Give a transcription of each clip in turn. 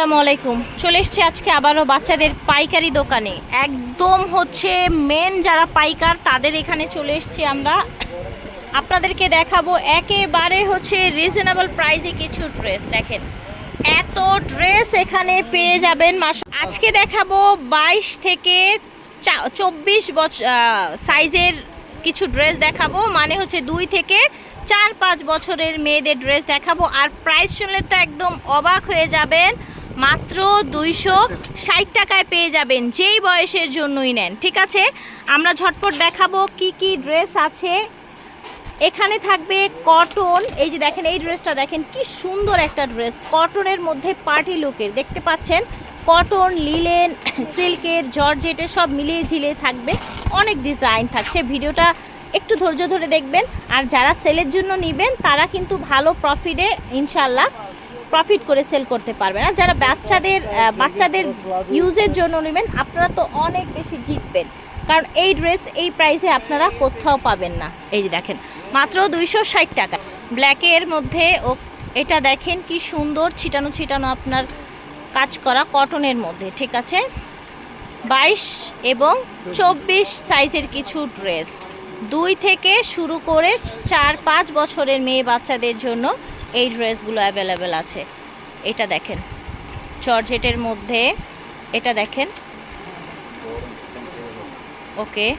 আসসালামু আলাইকুম। চলে এসছি আজকে আবারও বাচ্চাদের পাইকারি দোকানে। একদম হচ্ছে মেন যারা পাইকার, তাদের এখানে চলে এসছি আমরা। আপনাদেরকে দেখাবো একেবারে হচ্ছে রিজনেবল প্রাইসে কিছু ড্রেস দেখেন। এত ড্রেস এখানে পেয়ে যাবেন মাস আজকে দেখাবো বাইশ থেকে চব্বিশ বছর সাইজের কিছু ড্রেস দেখাবো। মানে হচ্ছে দুই থেকে চার পাঁচ বছরের মেয়েদের ড্রেস দেখাবো। আর প্রাইস শুনলে তো একদম অবাক হয়ে যাবেন। মাত্র দুইশো ষাট টাকায় পেয়ে যাবেন, যেই বয়সের জন্যই নেন, ঠিক আছে? আমরা ঝটপট দেখাবো কি কি ড্রেস আছে। এখানে থাকবে কটন, এই যে দেখেন, এই ড্রেসটা দেখেন, কি সুন্দর একটা ড্রেস, কটনের মধ্যে পার্টি লুকের, দেখতে পাচ্ছেন? কটন, লিলেন, সিল্কের, জর্জেটের, সব মিলিয়ে ঝিলিয়ে থাকবে, অনেক ডিজাইন থাকছে, ভিডিওটা একটু ধৈর্য ধরে দেখবেন, আর যারা সেলের জন্য নেবেন, তারা কিন্তু ভালো প্রফিটে ইনশাল্লাহ প্রফিট করে সেল করতে পারবেন আর যারা বাচ্চাদের বাচ্চাদের ইউজের জন্য নেবেন, আপনারা তো অনেক বেশি জিতবেন। কারণ এই ড্রেস এই প্রাইসে আপনারা কোথাও পাবেন না। এই যে দেখেন, মাত্র দুইশো ষাট টাকা। ব্ল্যাকের মধ্যে ও এটা দেখেন কি সুন্দর ছিটানো ছিটানো আপনার কাজ করা কটনের মধ্যে, ঠিক আছে? বাইশ এবং চব্বিশ সাইজের কিছু ড্রেস দুই থেকে শুরু করে চার পাঁচ বছরের মেয়ে বাচ্চাদের জন্য এই ড্রেসগুলো অ্যাভেলেবেল আছে। এটা দেখেন। জর্জেটের মধ্যে এটা দেখেন। ওকে।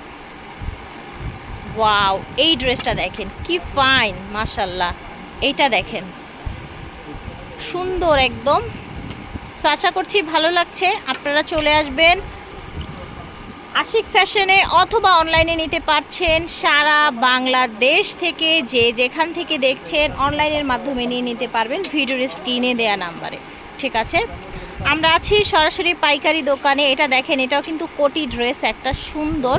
ওয়াও, এই ড্রেসটা দেখেন। কি ফাইন মাশাল্লাহ এইটা দেখেন। সুন্দর একদম। আশা করছি ভালো লাগছে। আপনারা চলে আসবেন। আশিক ফ্যাশনে অথবা অনলাইনে নিতে পারছেন সারা বাংলাদেশ থেকে যে যেখান থেকে দেখছেন অনলাইনের মাধ্যমে নিয়ে নিতে পারবেন ভিডিওর স্ক্রিনে দেয়া নাম্বারে। ঠিক আছে? আমরা আছি সরাসরি পাইকারি দোকানে। এটা দেখেন, এটাও কিন্তু কোটি ড্রেস, একটা সুন্দর।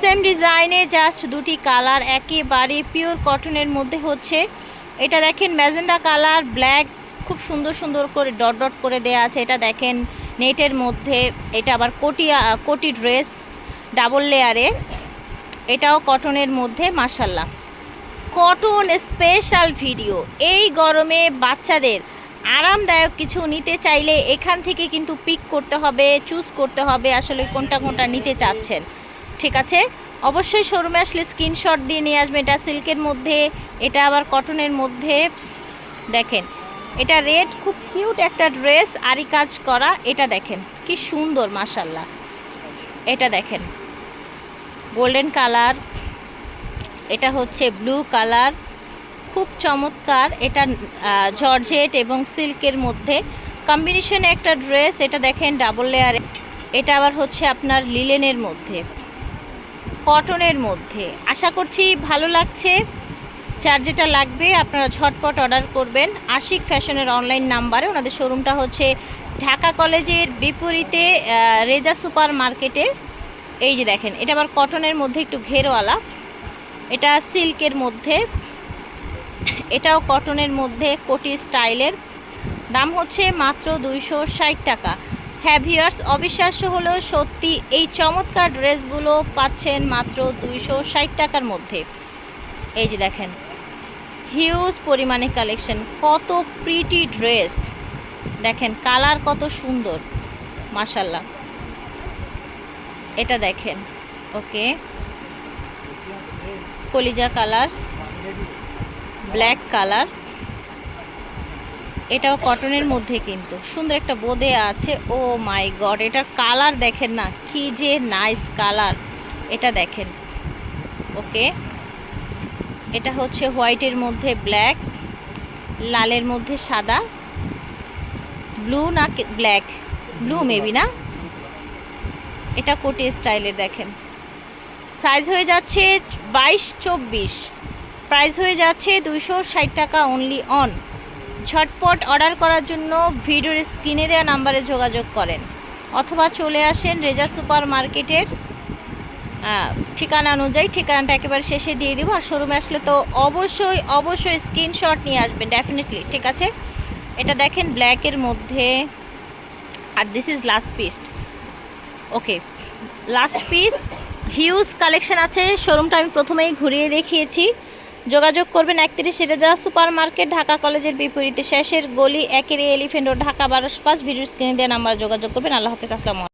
সেম ডিজাইনে জাস্ট দুটি কালার, একেবারে পিওর কটনের মধ্যে হচ্ছে। এটা দেখেন, ম্যাজেন্ডা কালার, ব্ল্যাক, খুব সুন্দর সুন্দর করে ডট ডট করে দেয়া আছে। এটা দেখেন, নেটের মধ্যে। এটা আবার কোটি কোটি ড্রেস। ডাবল লেয়ারে, এটাও কটনের মধ্যে মাসাল্লাহ কটন স্পেশাল ভিডিও। এই গরমে বাচ্চাদের আরামদায়ক কিছু নিতে চাইলে এখান থেকে কিন্তু পিক করতে হবে, চুজ করতে হবে আসলে কোনটা কোনটা নিতে চাচ্ছেন। ঠিক আছে? অবশ্যই শোরুমে আসলে স্ক্রিনশট দিয়ে নিয়ে আসবেন। এটা সিল্কের মধ্যে, এটা আবার কটনের মধ্যে। দেখেন, এটা রেড, খুব কিউট একটা ড্রেস আরি কাজ করা। এটা দেখেন, কি সুন্দর মাসাল্লাহ এটা দেখেন। গোল্ডেন কালার, এটা হচ্ছে ব্লু কালার, খুব চমৎকার। এটা জর্জেট এবং সিল্কের মধ্যে। কম্বিনেশনে একটা ড্রেস, এটা দেখেন ডাবল লেয়ারে এটা আবার হচ্ছে আপনার লিলেনের মধ্যে, কটনের মধ্যে। আশা করছি ভালো লাগছে। যার যেটা লাগবে, আপনারা ঝটপট অর্ডার করবেন। আশিক ফ্যাশনের অনলাইন নাম্বারে ওনাদের শোরুমটা হচ্ছে ঢাকা কলেজের বিপরীতে রেজা সুপার মার্কেটে। এই যে দেখেন, এটা আবার কটনের মধ্যে একটু ঘেরওয়ালা। এটা সিল্কের মধ্যে। এটাও কটনের মধ্যে কোটি স্টাইলের। দাম হচ্ছে মাত্র দুইশো ষাট টাকা। হ্যাঁ ভিউয়ার্স, অবিশ্বাস্য হলেও সত্যি এই চমৎকার ড্রেসগুলো পাচ্ছেন মাত্র দুইশো ষাট টাকার মধ্যে। এই যে দেখেন, হিউজ পরিমাণে কালেকশন। কত প্রিটি ড্রেস দেখেন, কালার কত সুন্দর মাশাল্লাহ এটা দেখেন, ওকে। কলিজা কালার, ব্ল্যাক কালার। এটাও কটনের মধ্যে কিন্তু। সুন্দর একটা বোদে আছে, ও মাই গড এটার কালার দেখেন না, কি যে নাইস কালার। এটা দেখেন, ওকে। এটা হচ্ছে হোয়াইটের মধ্যে ব্ল্যাক, লালের মধ্যে সাদা। ব্লু না ব্ল্যাক, ব্লু মেবি না? এটা কোটি স্টাইলের দেখেন। সাইজ হয়ে যাচ্ছে বাইশ চব্বিশ। প্রাইস হয়ে যাচ্ছে দুইশো ষাট টাকা অনলি অন ঝটপট অর্ডার করার জন্য ভিডিওর স্ক্রিনে দেওয়া নাম্বারে যোগাযোগ করেন। অথবা চলে আসেন রেজা সুপার মার্কেটের ঠিকানা অনুযায়ী, ঠিকানাটা একেবারে শেষে দিয়ে দিব। আর শোরুমে আসলে তো অবশ্যই অবশ্যই স্ক্রিনশট নিয়ে আসবেন ডেফিনেটলি ঠিক আছে? এটা দেখেন ব্ল্যাকের মধ্যে। আর this is last piece okay last piece huge collection আছে। শোরুমটা আমি প্রথমেই ঘুরিয়ে দেখিয়েছি। যোগাযোগ করবেন একত্রিশ রেজা সুপার মার্কেট ঢাকা কলেজের বিপরীতে শেষের গলি, একের এলিফেন্ট ও ঢাকা বারোশ পাঁচ। ভিডিও স্ক্রিনে দেওয়া নাম্বার যোগাযোগ করবেন। আল্লাহ হাফিজ, আসসালামু।